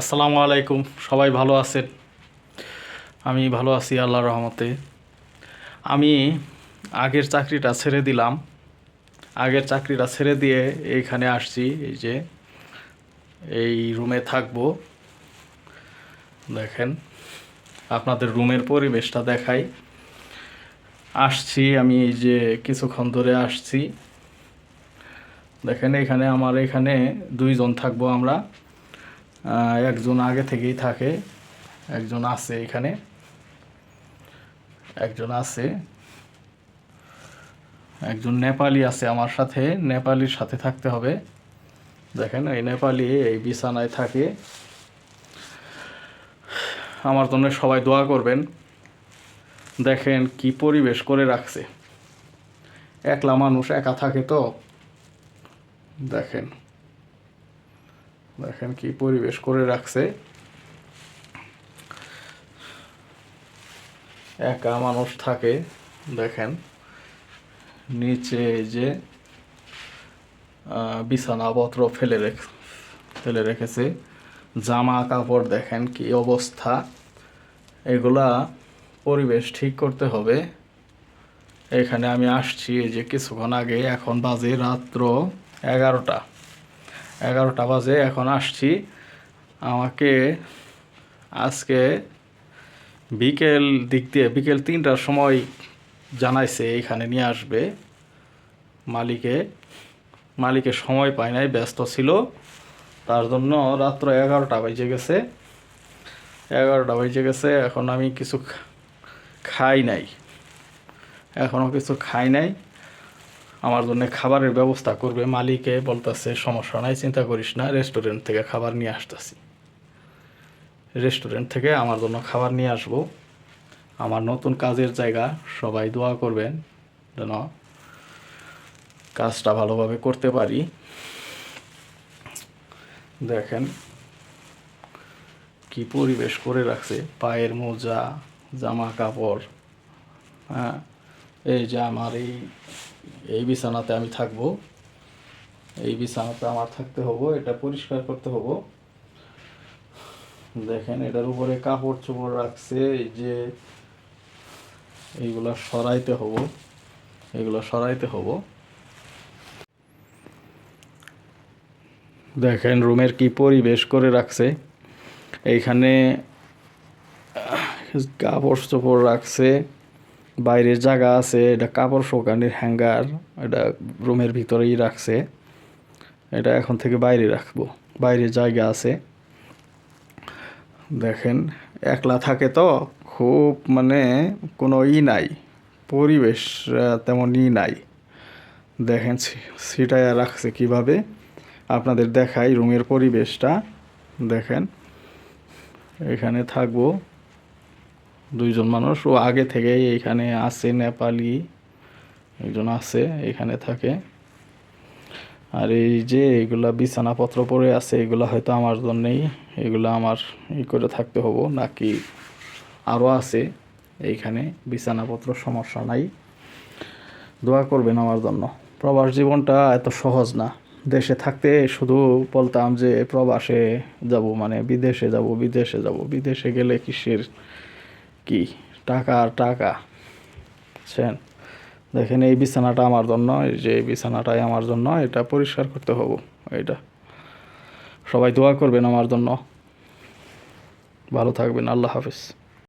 আসসালামু আলাইকুম, সবাই ভালো আছেন? আমি ভালো আছি আল্লাহ রহমতে। আমি আগের চাকরিটা ছেড়ে দিলাম। আগের চাকরিটা ছেড়ে দিয়ে এইখানে আসছি, এই যে, এই রুমে থাকব। দেখেন, আপনাদের রুমের পরিবেশটা দেখাই। আসছি, আমি এই যে কিছুক্ষণ ধরে আসছি। দেখেন, এখানে আমার, এখানে দুইজন থাকব আমরা। একজন আগে থেকেই থাকে, একজন আছে এখানে, একজন আছে, একজন নেপালি আছে আমার সাথে, নেপালির সাথে থাকতে হবে। দেখেন, এই নেপালি এই বিছানায় থাকে। আমার জন্য সবাই দোয়া করবেন। দেখেন কি পরিবেশ করে রাখছে। একলা মানুষ একা থাকে তো? দেখেন। দেখেন কি পরিবেশ করে রাখছে। একা মানুষ থাকে, দেখেন। নিচে যে বিছানাপত্র ফেলে রেখ, ফেলে রেখেছে। জামা কাপড়, দেখেন কি অবস্থা। এগুলা পরিবেশ ঠিক করতে হবে। এখানে আমি আসছি এই যে কিছুক্ষণ আগে, এখন বাজে রাত্র এগারোটা। এগারোটা বাজে, এখন আসছি। আমাকে আজকে বিকেল দিক দিয়ে, বিকেল তিনটার সময় জানাইছে এখানে নিয়ে আসবে। মালিকে মালিকে সময় পায় নাই, ব্যস্ত ছিল। তার জন্য রাত্র এগারোটা বেজে গেছে। এগারোটা বেজে গেছে, এখন আমি কিছু খাই নাই। এখনও কিছু খাই নাই। আমার জন্য খাবারের ব্যবস্থা করবে। মালিকে বলতেছে, সমস্যা নাই, চিন্তা করিস না রেস্টুরেন্ট থেকে খাবার নিয়ে আসতেছি। রেস্টুরেন্ট থেকে আমার জন্য খাবার নিয়ে আসব। আমার নতুন কাজের জায়গা, সবাই দোয়া করবেন যেন কাজটা ভালোভাবে করতে পারি। দেখেন কি পরিবেশ করে রাখছে। পায়ের মোজা, জামা কাপড় হ্যাঁ এই যে আমার এই এই বিছানাতে আমি থাকব। এই বিছানাতে আমার থাকতে হব, এটা পরিষ্কার করতে হব। দেখেন, এটার উপরে কাপড় চোপড় রাখছে, এই যে এইগুলা সরাইতে হব, এগুলো সরাইতে হব। দেখেন, রুমের কি পরিবেশ করে রাখছে। এইখানে কাপড় চোপড় রাখছে। বাইরের জায়গা আছে, এটা কাপড় শুকানির হ্যাঙ্গার, এটা রুমের ভিতরেই রাখছে। এটা এখন থেকে বাইরে রাখব বাইরে জায়গা আছে। দেখেন, একলা থাকে তো খুব মানে কোনো ই নাই, পরিবেশ তেমন ই নাই। দেখেন সিটায় রাখছে কীভাবে? আপনাদের দেখাই রুমের পরিবেশটা। দেখেন, এখানে থাকব। দুইজন মানুষ। ও আগে থেকেই এখানে আছে, নেপালি একজন আছে, এখানে থাকে। আর এই যে এগুলা বিছানাপত্র পড়ে আছে, এগুলা হয়তো আমার জন্যেই, এগুলা আমার ই করে থাকতে হব, নাকি আরও আছে। এইখানে বিছানাপত্র সমস্যা নাই। দোয়া করবেন আমার জন্য। প্রবাস জীবনটা এত সহজ না। দেশে থাকতে শুধু বলতাম যে প্রবাসে যাব মানে বিদেশে যাব বিদেশে যাব। বিদেশে গেলে কিসের কি? টাকা আর টাকা। বুঝছেন? দেখেন, এই বিছানাটা আমার জন্য, এই যে এই বিছানাটাই আমার জন্য, এটা পরিষ্কার করতে হব এটা সবাই দোয়া করবেন আমার জন্য। ভালো থাকবেন, আল্লাহ হাফিজ।